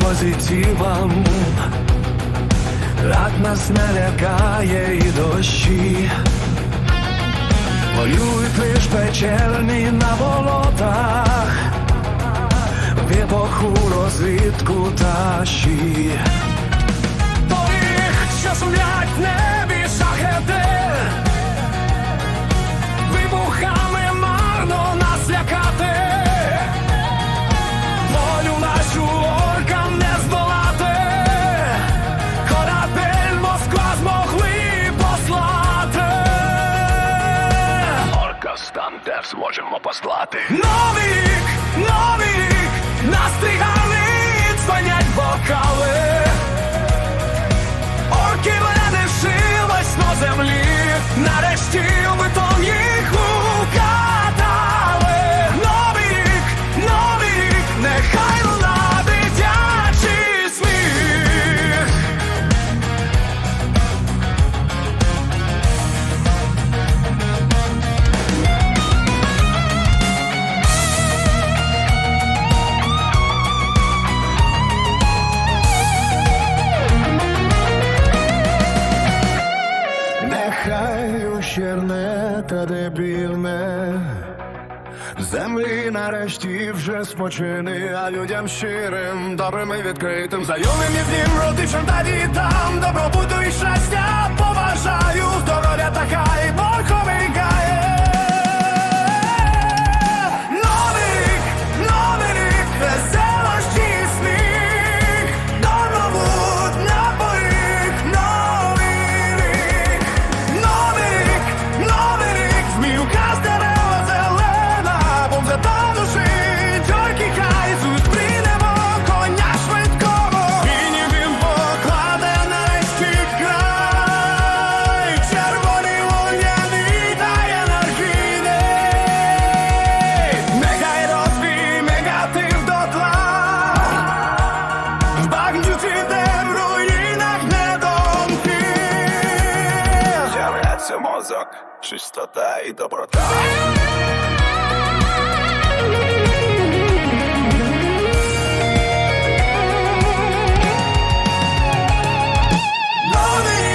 позитивом. Рак нас налякає і дощі. Воюють лиш печерні на болотах. В епоху розвідку та щі їх що сумлять в Орка де зможемо послати. Новий рік, новий рік Настрігали, дзвонять бокали. Орки не лишилось на землі, нарешті в бетон Землі нарешті вже спочини, а людям щирим, добрим і відкритим, знайомим і вдім, родичам та Мозок, чистота і доброта. Новий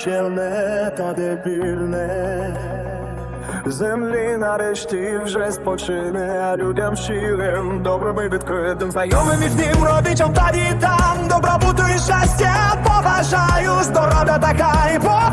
Ущерне та дебільне, землі нарешті вже спочине, а людям щирим, добрим і відкритим, знайомим і вдім, родичам та дітам, добробуту і щастя побажаю, здоров'я така і Бог